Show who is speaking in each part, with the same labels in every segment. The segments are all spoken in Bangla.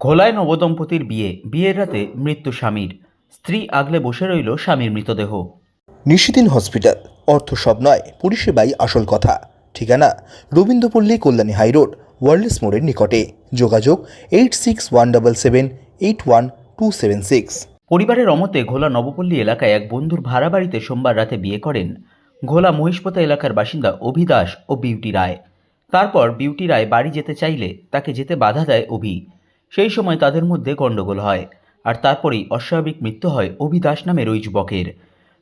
Speaker 1: ঘোলায় নবদম্পতির বিয়ে বিয়ের রাতে মৃত্যু স্বামীর। স্ত্রী আগলে বসে রইল স্বামীর মৃতদেহ।
Speaker 2: নিশিদিন হসপিটাল অর্থ সব নয় পরিষেবাই আসল কথা। ঠিকানা রবীন্দ্রপল্লী কল্যাণী হাইরোড ওয়ার্ল্ডস মোড়ের নিকটে। যোগাযোগ eight six one double seven eight one two seven six.
Speaker 1: পরিবারের অমতে ঘোলা নবপল্লী এলাকায় এক বন্ধুর ভাড়া বাড়িতে সোমবার রাতে বিয়ে করেন। ঘোলা মহিষপোতা এলাকার বাসিন্দা অভি দাস ও বিউটি রায়। তারপর বিউটি রায় বাড়ি যেতে চাইলে তাকে যেতে বাধা দেয় অভি। সেই সময় তাদের মধ্যে গণ্ডগোল হয়, আর তারপরেই অস্বাভাবিক মৃত্যু হয় অভি দাস নামের ওই যুবকের।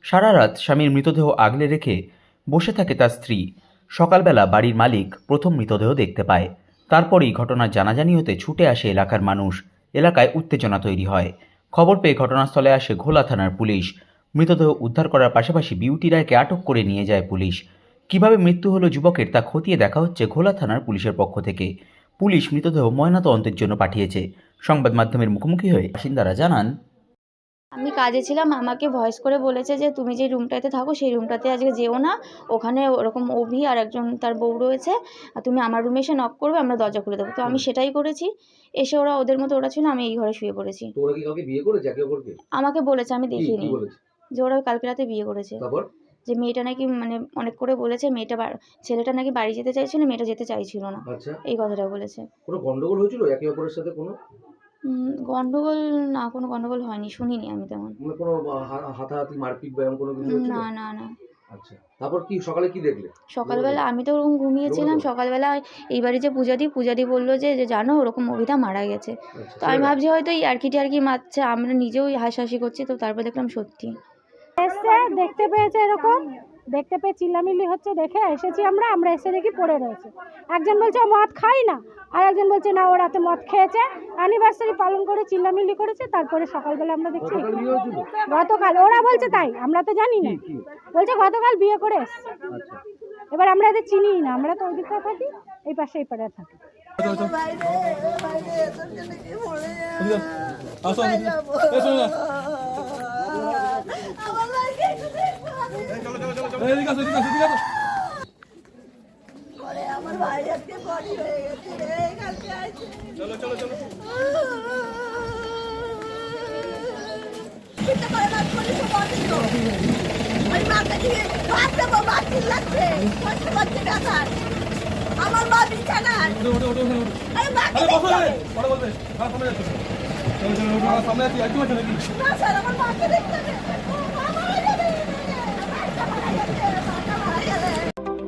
Speaker 1: সারা রাত স্বামীর মৃতদেহ আগলে রেখে বসে থাকে তার স্ত্রী। সকালবেলা বাড়ির মালিক প্রথম মৃতদেহ দেখতে পায়। তারপরেই ঘটনার জানাজানি হতে ছুটে আসে এলাকার মানুষ। এলাকায় উত্তেজনা তৈরি হয়। খবর পেয়ে ঘটনাস্থলে আসে ঘোলা থানার পুলিশ। মৃতদেহ উদ্ধার করার পাশাপাশি বিউটি রায়কে আটক করে নিয়ে যায় পুলিশ। কীভাবে মৃত্যু হলো যুবকের তা খতিয়ে দেখা হচ্ছে ঘোলা থানার পুলিশের পক্ষ থেকে। পুলিশ মৃতদেহ ময়নাতদন্তের জন্য পাঠিয়েছে। সংবাদ মাধ্যমের মুখোমুখি হয়ে বাসিন্দারা জানান
Speaker 3: আমি কাজে ছিলাম আমাকে ভয়েস করে বলেছে যে তুমি যে রুমটাতে থাকো সেই রুমটাতে আজকে যেও না। ওখানে ওরকম অভি আর একজন তার বউ রয়েছে। আর তুমি আমার রুমে এসে নক করবে আমরা দরজা খুলে দেবো। তো আমি সেটাই করেছি। এসে ওরা ওদের মতো ওরা ছিল আমি এই ঘরে শুয়ে পড়েছি। আমাকে বলেছে আমি
Speaker 4: কি
Speaker 3: দেখিনি যে ওরা কালকে রাতে বিয়ে করেছে। যে মেয়েটা নাকি মানে অনেক করে বলেছে মেয়েটা ছেলেটা নাকি বাড়ি যেতে চাইছিল মেয়েটা যেতে চাইছিল না।
Speaker 4: আচ্ছা।
Speaker 3: এই কথাটা বলেছে।
Speaker 4: কোনো গন্ডগোল হয়েছিল? একে অপরের সাথে কোনো?
Speaker 3: গন্ডগোল না কোনো গন্ডগোল হয়নি শুনিনি আমি তেমন।
Speaker 4: মানে কোনো হা- হাতাহাতি মারপিট বা এরকম কোনো কিছু হয়েছিল?
Speaker 3: না না না।
Speaker 4: আচ্ছা। তারপর কি সকালে কি দেখলে?
Speaker 3: সকালবেলা আমি তো ওরকম ঘুমিয়েছিলাম
Speaker 4: রোববার।
Speaker 3: সকালবেলা এই বাড়ি যে পূজাদি পূজাদি বলল যে যে জানো ওরকম অভিদা মারা গেছে।
Speaker 4: আচ্ছা,
Speaker 3: তো আমি? ভাবছি হয়তো এই আর কি মারছে আমরা নিজেও হাসাহাসি করছি তো তারপর দেখলাম সত্যি।
Speaker 5: এসছে দেখতে পেয়েছে এরকম? দেখতে পেয়ে চিল্লামিল্লি হচ্ছে দেখে এসেছি আমরা আমরা এসে দেখি পড়ে রয়েছে। একজন বলছে মদ খাই না? আর একজন বলছে না ও রাতে মদ খেয়েছে। অ্যানিভার্সারি পালন করে চিল্লামিল্লি করেছে তারপরে সকালবেলা আমরা দেখছি
Speaker 4: গতকাল
Speaker 5: ওরা বলছে তাই আমরা তো জানি না। বলছে গতকাল বিয়ে করে এসছে।
Speaker 4: আচ্ছা।
Speaker 5: এবার আমরা এদের চিনি না আমরা তো ওদিকটা থাকি এই পাশে এই পাড়ে থাকি।
Speaker 6: আমার ভাই আজকে বডি হয়ে গেছে রে কালকে আইছে চলো চলো চলো আমার মা বিছানায় আরে মাকে দেখতে হবে। না স্যার আমার মাকে দেখতে হবে মা মারা যাবে মাটা মারা গেছে মাটা মারা গেলে